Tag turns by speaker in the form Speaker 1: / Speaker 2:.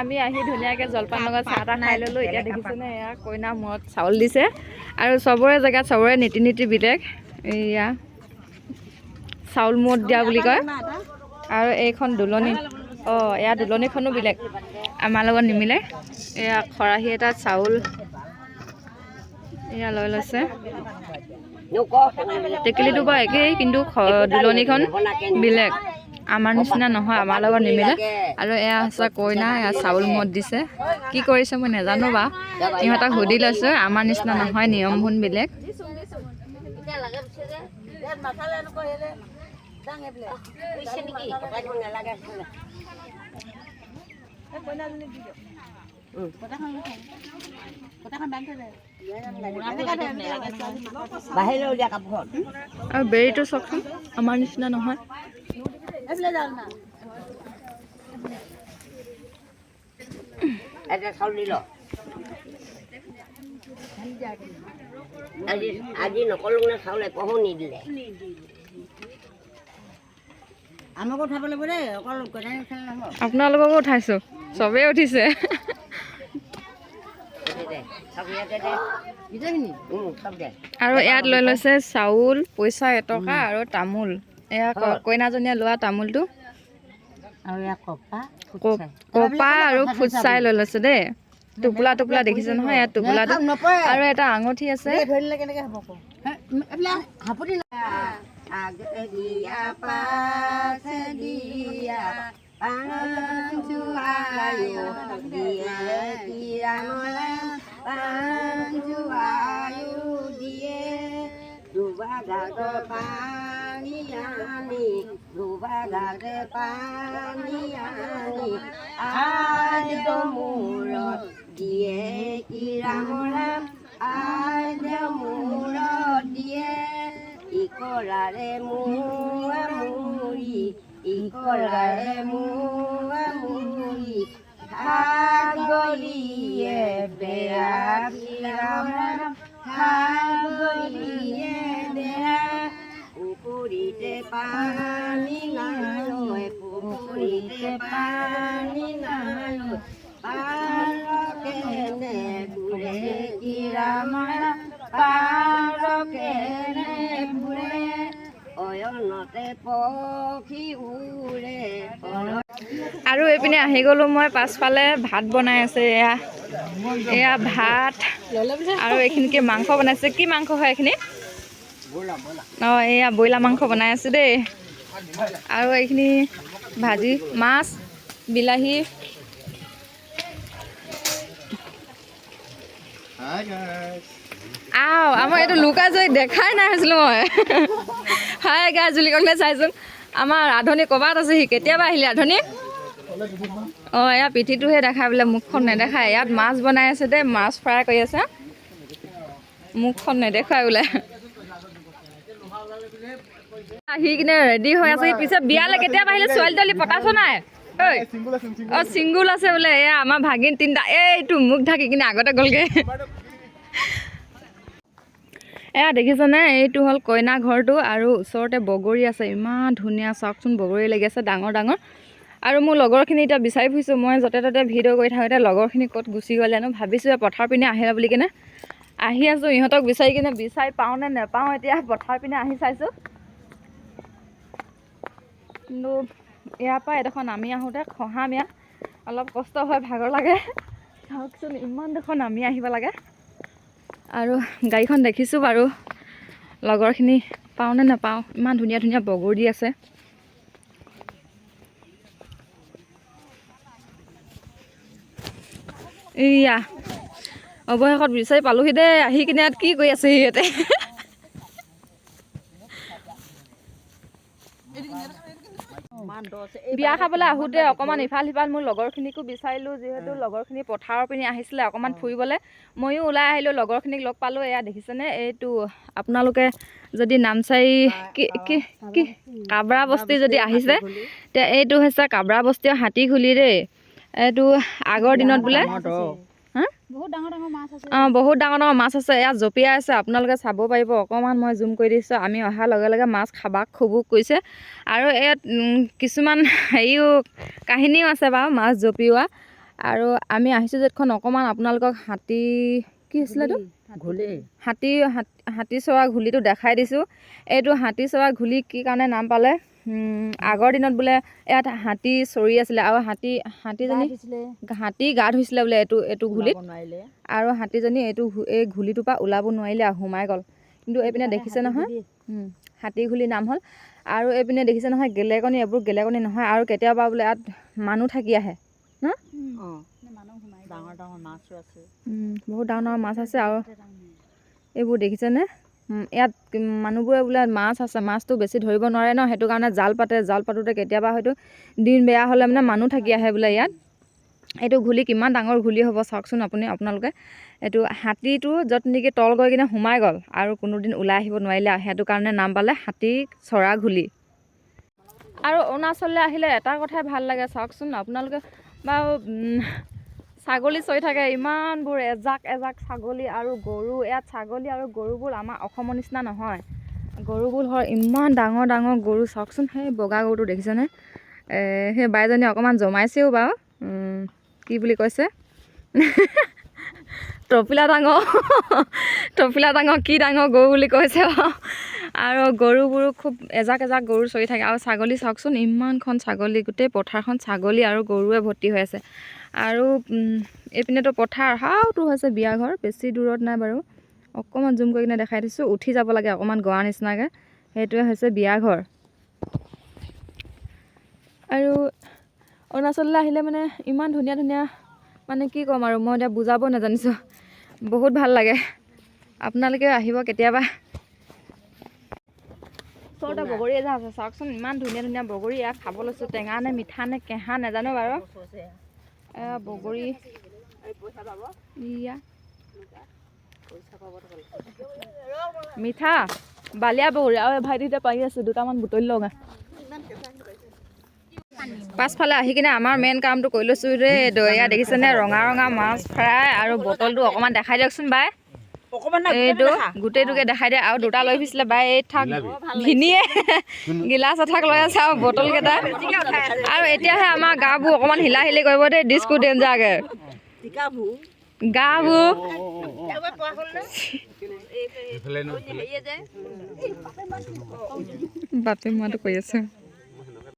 Speaker 1: আমি আহি ধুনীয়াকৈ জলপান লগত চাহ তাহ খাই ল'লোঁ। এতিয়া দেখিছেনে এয়া কইনা মূৰত চাউল দিছে। আৰু চবৰে জেগাত চবৰে নীতি নীতি বিধেক এয়া চাউল মূৰত দিয়া বুলি কয়। আৰু এইখন দুলনি। অঁ এয়া দুলনিখনো বেলেগ। আমাৰ লগত নিমিলে। এয়া খৰাহী এটাত চাউল। এয়া লৈ লৈছে। টেকেলিটো বাৰু একেই কিন্তু দুলনিখন বেলেগ। আমাৰ নিচিনা নহয় আমাৰ লগত নিমিলে। আৰু এয়া হৈছে কইনা এয়া চাউল মদ দিছে। কি কৰিছে মই নাজানো বা। ইহঁতক সুধি লৈছোঁ আমাৰ নিচিনা নহয় নিয়মবোৰ বেলেগ। আৰু বেৰিটো চাওকচোন আমাৰ নিচিনা নহয়।
Speaker 2: এটা চাউল দিল আজি আজি নকলো নে চাউল একো নিদিলে। আমাকো উঠাব লাগিব দেই অকল
Speaker 1: আপোনালোককো উঠাইছোঁ চবেই উঠিছে। আৰু ইয়াত লৈ লৈছে চাউল পইচা এটকা আৰু তামোল। এয়া কইনাজনীয়ে লোৱা তামোলটো।
Speaker 2: আৰু কপা
Speaker 1: আৰু ফুটচাই লৈ লৈছে দেই। টোপোলা টোপোলা দেখিছে নহয় ইয়াত টোপোলাটো আৰু এটা আঙুঠি আছে।
Speaker 2: কেনেকৈ হ'ব আকৌ এইবিলাক হাঁপুতি আগে দিয়া পাছে দিয়া পাঞ্চুৱায়ো দিয়ে কিৰামলা পাঞ্চুৱায়ো দিয়ে দুবাগাত পানী আনি দুবাগাত পানী আনি আজ মূৰত দিয়ে কিৰামলা আজ মূৰত দিয়ে ইকৰাৰে মোৱা মুৰি ইকৰাৰে মোৱা মুৰি সাগৰীয়ে বেয়া কিৰামলা সাগৰীয়ে বেয়া পুখুৰীতে পানী নালৈ পুখুৰীতে পানী নালৈ অয়নতে পক্ষী উৰে
Speaker 1: আৰু এইপিনে আহি গ'লোঁ মই পাছফালে ভাত বনাই আছে এয়া। এয়া ভাত। আৰু এইখিনিকে মাংস বনাইছে। কি মাংস হয় এইখিনি? অঁ এয়া ব্ৰইলাৰ মাংস বনাই আছে দেই। আৰু এইখিনি ভাজি মাছ বিলাহী। আও আমাৰ এইটো লুকা জয় দেখাই নাই আছিলোঁ মই। হাই গাই জুলি কলে চাইচোন। আমাৰ ৰাধনী ক'ৰবাত আছে সি কেতিয়াবা আহিলে ৰাধনী অঁ এয়া পিঠিটোহে দেখাই বোলে মুখখন নেদেখায় ইয়াত মাছ বনাই আছে দেই মাছ ফ্ৰাই কৰি আছে। মুখখন নেদেখাই বোলে। আহি কিনে ৰেডি হৈ আছে। পিছে বিয়ালৈ কেতিয়াবা আহিলে? ছোৱালী তোৱালী পতাইছ নাই? অঁ চিংগুল আছে বোলে। এয়া আমাৰ ভাগিন তিনিটা। এইটো মুখ ঢাকি কিনে আগতে গ'লগৈ। এয়া দেখিছেনে? এইটো হ'ল কইনা ঘৰটো আৰু ওচৰতে বগৰী আছে। ইমান ধুনীয়া চাওকচোন বগৰী লাগি আছে ডাঙৰ ডাঙৰ। আৰু মোৰ লগৰখিনি এতিয়া বিচাৰি ফুৰিছোঁ। মই য'তে ত'তে ভিডিঅ' কৰি থাকোঁতে লগৰখিনি ক'ত গুচি গ'লেনো ভাবিছোঁ এই পথাৰ পিনে আহিলে বুলি কিনে। আহি আছোঁ। ইহঁতক বিচাৰি কিনে বিচাৰি পাওঁনে নেপাওঁ এতিয়া? পথাৰ পিনে আহি চাইছোঁ। কিন্তু ইয়াৰ পৰা এডোখৰ নামি আহোঁতে খহামীয়া অলপ কষ্ট হয় ভাগৰ লাগে। চাওকচোন ইমান ডোখৰ নামি আহিব লাগে। আৰু গাড়ীখন দেখিছোঁ বাৰু লগৰখিনি পাওঁনে নাপাওঁ ইমান ধুনীয়া ধুনীয়া বগৰী আছে। এইয়া অৱশেষত বিচাৰি পালোহি দেই আহি কিনে ইয়াত কি কৰি আছে সিহঁতে? বিয়া খাবলৈ আহোঁতে অকণমান ইফাল সিফাল মোৰ লগৰখিনিকো বিচাৰিলোঁ যিহেতু লগৰখিনি পথাৰৰ পিনে আহিছিলে অকণমান ফুৰিবলৈ। ময়ো ওলাই আহিলোঁ লগৰখিনিক লগ পালোঁ এয়া দেখিছেনে? এইটো আপোনালোকে যদি নামচাৰি কি কি কি কাবৰা বস্তি যদি আহিছে তেতিয়া এইটো হৈছে কাবৰা বস্তিৰ হাতী খুলি দেই। এইটো আগৰ দিনত বোলে।
Speaker 3: বহুত ডাঙৰ ডাঙৰ মাছ আছে।
Speaker 1: অঁ বহুত ডাঙৰ ডাঙৰ মাছ আছে ইয়াত জঁপিয়াই আছে আপোনালোকে চাব পাৰিব অকণমান মই জুম কৰি দিছোঁ আমি অহাৰ লগে লগে মাছ খাবাক খুবুক কৰিছে আৰু ইয়াত কিছুমান হেৰিও কাহিনীও আছে বাৰু মাছ জঁপিওৱা আৰু আমি আহিছোঁ য'তখন অকণমান আপোনালোকক হাতী কি আছিলে এইটো?
Speaker 2: ঘূলি।
Speaker 1: হাতী হাত- চৰা ঘুলিটো দেখাই দিছোঁ এইটো হাতী চৰা ঘুলি কি কাৰণে নাম পালে? আগৰ দিনত বোলে ইয়াত হাতী চৰি আছিলে আৰু হাতী হাতীজনী হাতী গা ধুইছিলে বোলে এইটো এইটো ঘুলিত আৰু হাতীজনী এইটো এই ঘুলিটোৰ পৰা ওলাব নোৱাৰিলে আৰু সোমাই গ'ল। কিন্তু এইপিনে দেখিছে নহয় হাতী ঘুলি নাম হ'ল। আৰু এইপিনে দেখিছে নহয় গেলেকনি এইবোৰ গেলেকনি নহয়। আৰু কেতিয়াবা বোলে ইয়াত মানুহ থাকি আহে ন?
Speaker 2: অঁ।
Speaker 3: মানুহ সোমাই
Speaker 2: ডাঙৰ ডাঙৰ মাছো আছে।
Speaker 1: উম, বহুত ডাঙৰ ডাঙৰ মাছ আছে আৰু এইবোৰ দেখিছেনে? ইয়াত মানুহবোৰে বোলে মাছ আছে মাছটো বেছি ধৰিব নোৱাৰে ন সেইটো কাৰণে জাল পাতে জাল পাতোতে কেতিয়াবা হয়তো দিন বেয়া হ'লে মানে মানুহ থাকি আহে বোলে ইয়াত। এইটো ঘুলি কিমান ডাঙৰ ঘুলি হ'ব চাওকচোন আপুনি আপোনালোকে। এইটো হাতীটো য'ত নেকি তল গৈ কিনে সোমাই গ'ল আৰু কোনোদিন ওলাই আহিব নোৱাৰিলে সেইটো কাৰণে নাম পালে হাতী চৰা ঘুলি। আৰু অৰুণাচললৈ আহিলে এটা কথাই ভাল লাগে চাওকচোন আপোনালোকে বাৰু ছাগলী চৰি থাকে ইমানবোৰ এজাক এজাক ছাগলী আৰু গৰু ইয়াত ছাগলী আৰু গৰুবোৰ আমাৰ অসমৰ নিচিনা নহয়। গৰুবোৰ হয় ইমান ডাঙৰ ডাঙৰ গৰু চাওকচোন সেই বগা গৰুটো দেখিছেনে? সেই বাইজনী অকণমান জমাইছেও বাৰু। কি বুলি কৈছে? টপিলা ডাঙৰ। টপিলা ডাঙৰ কি ডাঙৰ গৰু বুলি কৈছে বাৰু। আৰু গৰুবোৰো খুব এজাক এজাক গৰু চৰি থাকে। আৰু ছাগলী চাওকচোন ইমানখন ছাগলী গোটেই পথাৰখন ছাগলী আৰু গৰুৱে ভৰ্তি হৈ আছে। আৰু এইপিনেতো পথাৰ হাওতো হৈছে বিয়া ঘৰ বেছি দূৰত নাই বাৰু। অকণমান জুম কৰি কিনে দেখাই দিছোঁ উঠি যাব লাগে অকণমান গঁড়া নিচিনাকৈ। সেইটোৱে হৈছে বিয়া ঘৰ আৰু অৰুণাচললৈ আহিলে মানে ইমান ধুনীয়া ধুনীয়া মানে কি ক'ম আৰু মই এতিয়া বুজাব নাজানিছোঁ। বহুত ভাল লাগে। আপোনালোকে আহিব কেতিয়াবা। ওচৰতে বগৰী এজা আছে চাওকচোন ইমান ধুনীয়া ধুনীয়া বগৰী ইয়াত খাব লৈছোঁ টেঙা নে মিঠা নে কেঁহা নাজানো বাৰু। বগৰী ইয়া। মিঠা বালিয়া বগৰী। আৰু ভাইটিতে পাৰি আছোঁ দুটামান বুটলি লগা পাছফালে আহি কিনে আমাৰ মেইন কামটো কৰি লৈছোঁ দেই দয়া দেখিছেনে ৰঙা ৰঙা মাছ ফ্ৰাই আৰু বটলটো অকণমান দেখাই দিয়কচোন বাই। এইটো গোটেইটোকে দেখাই দিয়ে আৰু দুটা লৈ ফুৰিছিলে বাই এই থাক ভিনিয়ে গিলাচ এঠাক লৈ আছে আৰু বটল কেইটা। আৰু এতিয়াহে আমাৰ গাবোৰ অকণমান হিলা হিলি কৰিব দেই ডিস্কো ডেঞ্জাৰকে গাবোৰ। বাপে মইতো কৈ আছো।